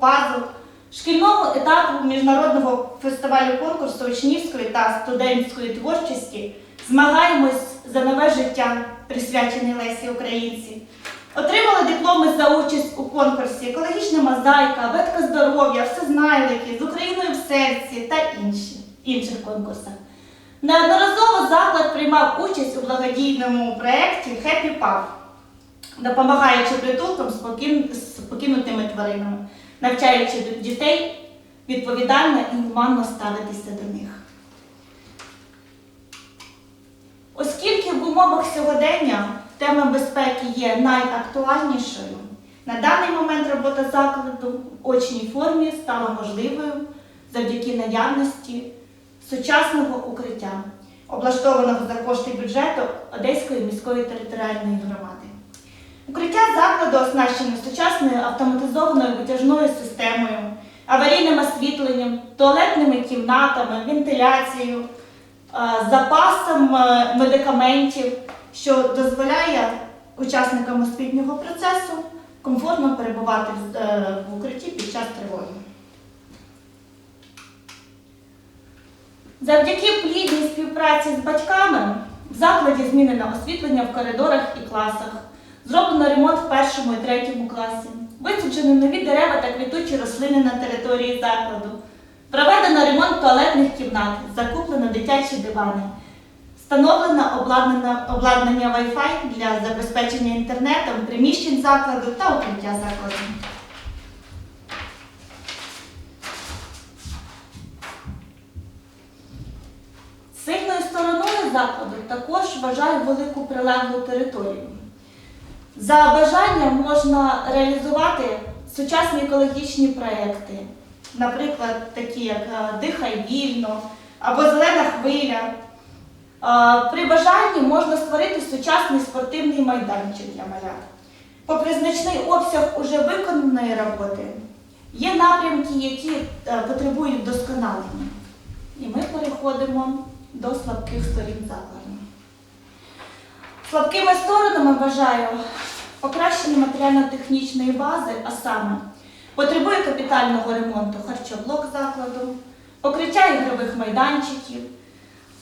пазл, шкільному етапу міжнародного фестивалю конкурсу учнівської та студентської творчості змагаємось за нове життя, присвячене Лесі Українці. Отримали дипломи за участь у конкурсі Екологічна мозаїка, Ветка здоров'я, Всезнайлики, з Україною в серці та інші, інших конкурсах. Неодноразово заклад приймав участь у благодійному проєкті Happy Puff, допомагаючи притулкам з покинутими тваринами, навчаючи дітей відповідально і гуманно ставитися до них. Оскільки в умовах сьогодення тема безпеки є найактуальнішою, на даний момент робота закладу в очній формі стала можливою завдяки наявності сучасного укриття, облаштованого за кошти бюджету Одеської міської територіальної громади. Укриття закладу оснащено сучасною автоматизованою витяжною системою, аварійним освітленням, туалетними кімнатами, вентиляцією, е, запасом е, медикаментів, що дозволяє учасникам освітнього процесу комфортно перебувати е, в укритті під час тривоги. Завдяки плідній співпраці з батьками в закладі змінено освітлення в коридорах і класах, зроблено ремонт в першому і третьому класі, висаджено нові дерева та квітучі рослини на території закладу, проведено ремонт туалетних кімнат, закуплено дитячі дивани, встановлено обладнання Wi-Fi для забезпечення інтернетом приміщень закладу та укриття закладу. Сильною стороною закладу також вважаю велику прилеглу територію. За бажанням можна реалізувати сучасні екологічні проекти, наприклад, такі як е, Дихай вільно або Зелена хвиля. Е, При бажанні можна створити сучасний спортивний майданчик для малят. Попри значний обсяг уже виконаної роботи, є напрямки, які е, потребують вдосконалення. І ми переходимо до слабких сторін закладу. Слабкими сторонами вважаю покращення матеріально-технічної бази, а саме потребує капітального ремонту харчоблок закладу, покриття ігрових майданчиків,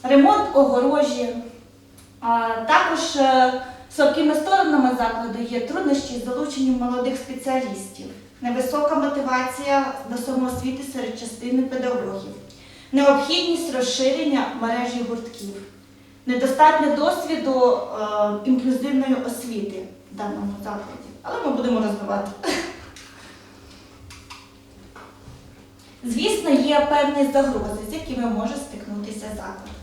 ремонт огорожі. А також е, слабкими сторонами закладу є труднощі з залученням молодих спеціалістів, невисока мотивація до самоосвіти серед частини педагогів, необхідність розширення мережі гуртків, недостатньо досвіду е, інклюзивної освіти в даному закладі. Але ми будемо розвивати. Звісно, є певні загрози, з якими може стикнутися заклад.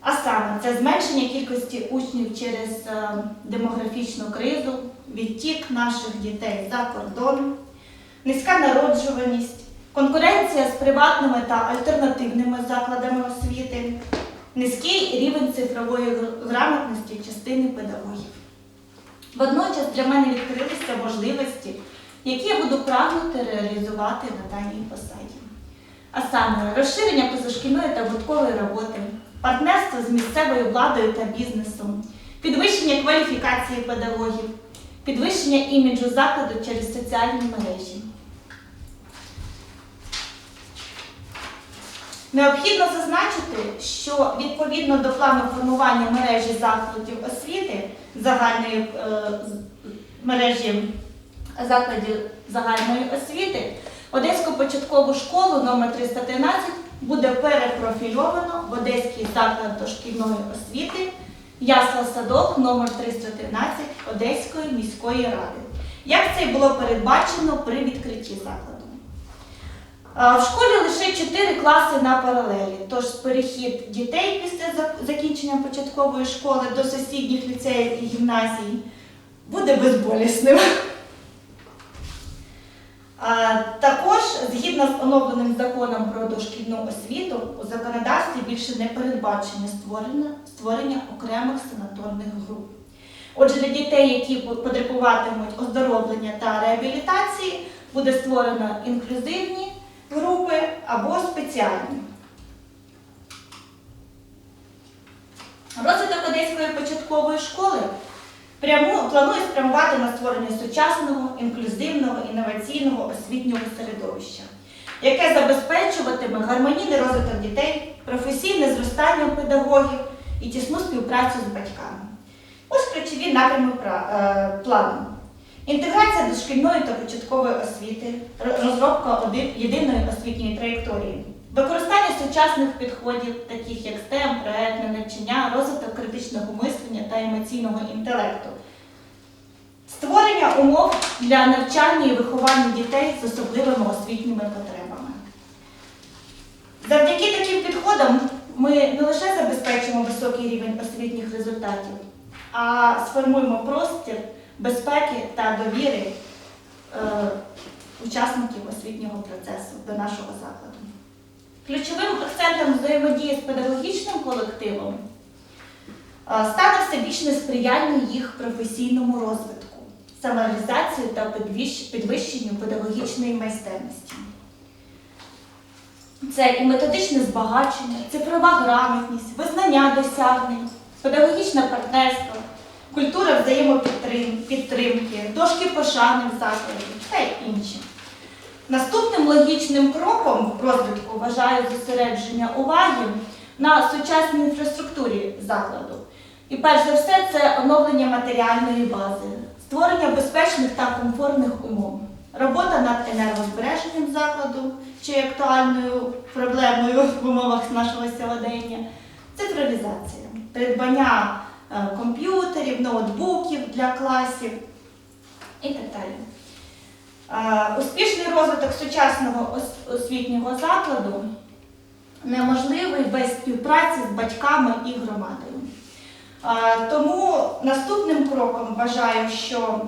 А саме це зменшення кількості учнів через е, демографічну кризу, відтік наших дітей за кордон, низька народжуваність, конкуренція з приватними та альтернативними закладами освіти, низький рівень цифрової грамотності частини педагогів. Водночас для мене відкрилися можливості, які я буду прагнути реалізувати на даній посаді. А саме розширення позашкільної та гурткової роботи, партнерство з місцевою владою та бізнесом, підвищення кваліфікації педагогів, підвищення іміджу закладу через соціальні мережі. Необхідно зазначити, що відповідно до плану формування мережі закладів освіти загальної е, мережі закладів загальної освіти, Одеську початкову школу номер 313 буде перепрофільовано в Одеський заклад дошкільної освіти Ясла Садок номер 313 Одеської міської ради. Як це й було передбачено при відкритті закладу? В школі лише 4 класи на паралелі, тож перехід дітей після закінчення початкової школи до сусідніх ліцеїв і гімназій буде безболісним. Також, згідно з оновленим законом про дошкільну освіту, у законодавстві більше не передбачено створення, створення окремих санаторних груп. Отже, для дітей, які потребуватимуть оздоровлення та реабілітації, буде створено інклюзивні групи або спеціальні. Розвиток Одеської початкової школи Пряму планує спрямувати на створення сучасного, інклюзивного, інноваційного освітнього середовища, яке забезпечуватиме гармонійний розвиток дітей, професійне зростання педагогів і тісну співпрацю з батьками. Ось ключові напрями е, плану. Інтеграція дошкільної та початкової освіти, розробка єдиної освітньої траєкторії, використання сучасних підходів, таких як STEM, проектне навчання, розвиток критичного мислення та емоційного інтелекту, створення умов для навчання і виховання дітей з особливими освітніми потребами. Завдяки таким підходам ми не лише забезпечимо високий рівень освітніх результатів, а сформуємо простір безпеки та довіри е, учасників освітнього процесу до нашого закладу. Ключовим акцентом взаємодії з педагогічним колективом е, стане всебічне сприяння їх професійному розвитку, самореалізації та підвищенню педагогічної майстерності. Це і методичне збагачення, цифрова грамотність, визнання досягнень, педагогічне партнерство, культура взаємопідтримки, дошки пошани в закладі та й інші. Наступним логічним кроком в розвитку вважаю зосередження уваги на сучасній інфраструктурі закладу. І перш за все це оновлення матеріальної бази, створення безпечних та комфортних умов, робота над енергозбереженням закладу, чи актуальною проблемою в умовах нашого сьогодення, цифровізація, придбання комп'ютерів, ноутбуків для класів і так далі. Е, Успішний розвиток сучасного освітнього закладу неможливий без співпраці з батьками і громадою. Е, Тому наступним кроком вважаю, що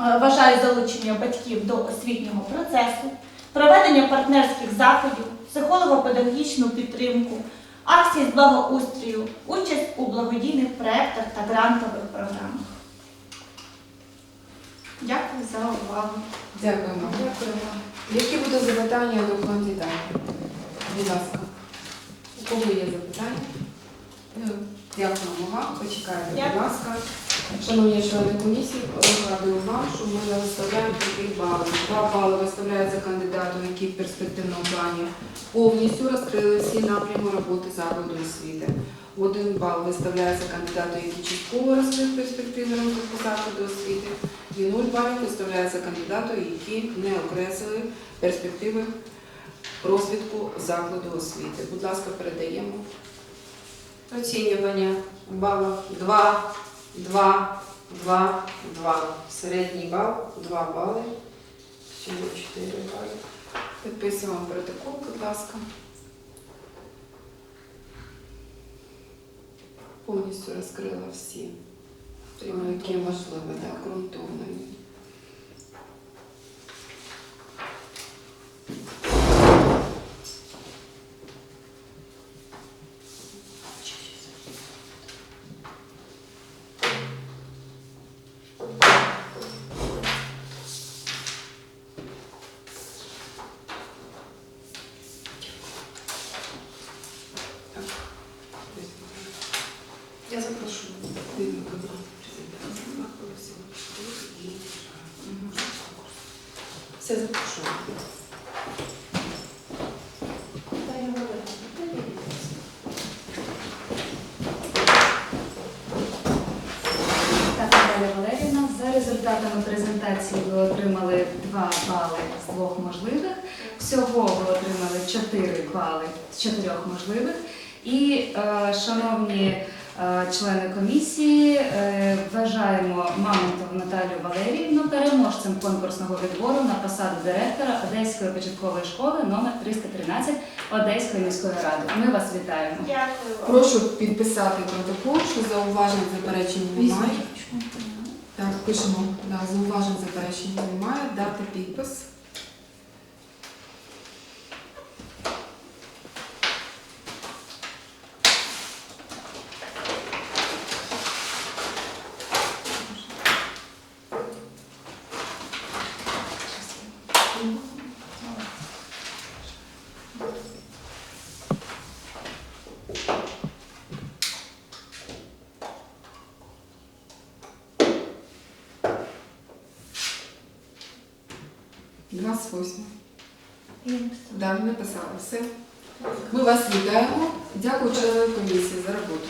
е, вважаю залучення батьків до освітнього процесу, проведення партнерських заходів, психолого-педагогічну підтримку, акцій з благоустрою, участь у благодійних проєктах та грантових програмах. Дякую за увагу. Дякуємо. Дякуємо. Які будуть запитання до кандидата? Будь ласка. У кого є запитання? Ну, Дякуємо вам. Почекайте, будь ласка. Шановні члени комісії, нагадую вам, що ми виставляємо таких балів. Два бали виставляється кандидату, який в перспективному плані повністю розкрили всі напрями роботи закладу освіти. Один бал виставляється кандидату, який частково розкрив перспективи розвитку закладу освіти. І нуль балів виставляється кандидату, які не окреслили перспективи розвитку закладу освіти. Будь ласка, передаємо. Оцінювання балів 2, 2, 2, 2. Середній бал 2 бали. Всього 4 бали. Підписуємо протокол, будь ласка. Повністю розкрила всі, які важливі, так, ґрунтовно. Я запрошую. Все запрошую. Так, Наталя Валерівна, за результатами презентації ви отримали 2 бали з двох можливих. Всього ви отримали 4 бали з чотирьох можливих. І, е, шановні члени комісії, е, вважаємо Мамонтову Наталію Валеріївну переможцем конкурсного відбору на посаду директора Одеської початкової школи номер 313 Одеської міської ради. Ми вас вітаємо. Дякую. вам. Прошу підписати протокол, що зауважень заперечень немає. Так, пишемо. Да, зауважень заперечень немає. Дати підпис. 28. Да, написала. Все. Ми вас вітаємо. Дякую членам комісії за роботу.